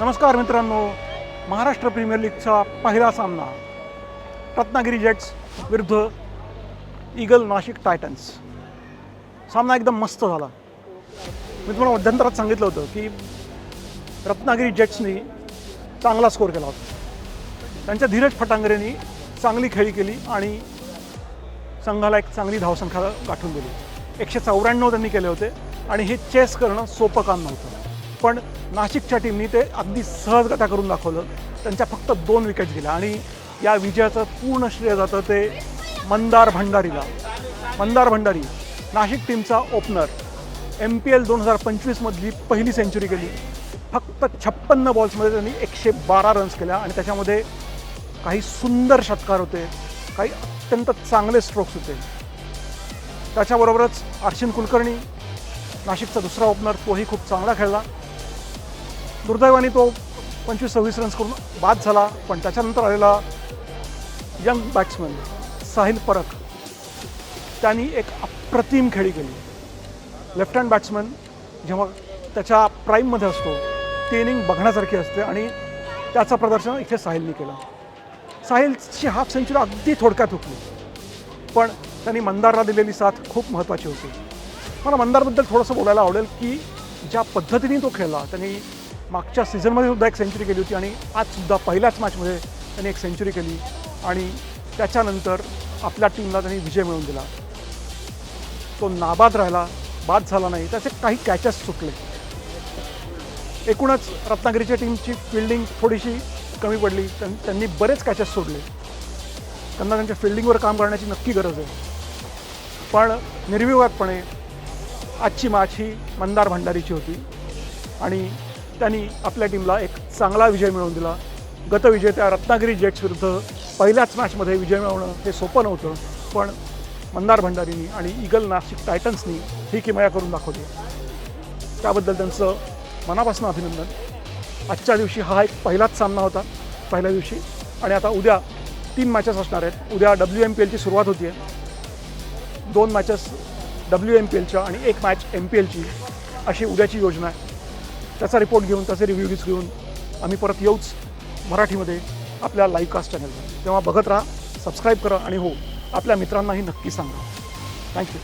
नमस्कार मित्रांनो महाराष्ट्र प्रीमियर लीगचा पहिला सामना. रत्नागिरी जेट्स विरुद्ध ईगल नाशिक टायटन्स. सामना एकदम मस्त झाला. मी तुम्हाला मध्यंतरात सांगितलं होतं की रत्नागिरी जेट्सनी चांगला स्कोर केला होता. त्यांच्या धीरज फटांगरेंनी चांगली खेळी केली आणि संघाला एक चांगली धावसंख्या गाठून दिली. एकशे चौऱ्याण्णव त्यांनी केले होते आणि हे चेस करणं सोपं काम नव्हतं. पण नाशिकच्या टीमनी ते अगदी सहजगता करून दाखवलं. त्यांच्या फक्त दोन विकेट्स गेल्या आणि या विजयाचं पूर्ण श्रेय जातं ते मंदार भंडारीला. मंदार भंडारी नाशिक टीमचा ओपनर एम पी एल दोन हजार पंचवीसमधली पहिली सेंचुरी केली. फक्त छप्पन्न बॉल्समध्ये त्यांनी एकशे बारा रन्स केल्या आणि त्याच्यामध्ये काही सुंदर षटकार होते काही अत्यंत चांगले स्ट्रोक्स होते. त्याच्याबरोबरच अर्शिन कुलकर्णी नाशिकचा दुसरा ओपनर तोही खूप चांगला खेळला. दुर्दैवाने तो पंचवीस सव्वीस रन्स करून बाद झाला. पण त्याच्यानंतर आलेला यंग बॅट्समन साहिल परख त्यांनी एक अप्रतिम खेळी केली. लेफ्ट हँड बॅट्समन जेव्हा त्याच्या प्राईममध्ये असतो ती इनिंग बघण्यासारखी असते आणि त्याचं प्रदर्शन इथे साहिलने केलं. साहिलची हाफ सेंचुरी अगदी थोडक्यात हुकली पण त्यांनी मंदारला दिलेली साथ खूप महत्त्वाची होती. मला मंदारबद्दल थोडंसं बोलायला आवडेल की ज्या पद्धतीने तो खेळला त्यांनी मागच्या सीझनमध्ये सुद्धा एक सेंचुरी केली होती आणि आजसुद्धा पहिल्याच मॅचमध्ये त्यांनी एक सेंचुरी केली. आणि त्याच्यानंतर आपल्या टीमला त्यांनी विजय मिळवून दिला. तो नाबाद राहिला बाद झाला नाही. त्याचे काही कॅचेस सुटले एकूणच रत्नागिरीच्या टीमची फिल्डिंग थोडीशी कमी पडली. त्यां- त्यांनी बरेच कॅचेस सोडले. त्यांना त्यांच्या फिल्डिंगवर काम करण्याची नक्की गरज आहे. पण निर्विवादपणे आजची मॅच ही मंदार भंडारीची होती. आणि त्यांनी आपल्या टीमला एक चांगला विजय मिळवून दिला. गतविजेत्या रत्नागिरी जेट्स विरुद्ध पहिल्याच मॅचमध्ये विजय मिळवणं हे सोपं नव्हतं पण मंदार भंडारीनी आणि ईगल नाशिक टायटन्सनी ही किमया करून दाखवली. त्याबद्दल त्यांचं मनापासून अभिनंदन. आजच्या दिवशी हा एक पहिलाच सामना होता पहिल्या दिवशी. आणि आता उद्या तीन मॅचेस असणार आहेत. उद्या डब्ल्यू एम पी एलची सुरुवात होती आहे दोन मॅचेस डब्ल्यू एम पी एलच्या आणि एक मॅच एम पी एलची अशी उद्याची योजना आहे. त्याचा रिपोर्ट घेऊन त्याचे रिव्ह्यूज घेऊन आम्ही परत येऊच मराठीमध्ये आपल्या लाईव्ह कास्ट चॅनलवर तेव्हा बघत राहा सबस्क्राईब करा आणि हो आपल्या मित्रांनाही नक्की सांगा. थँक्यू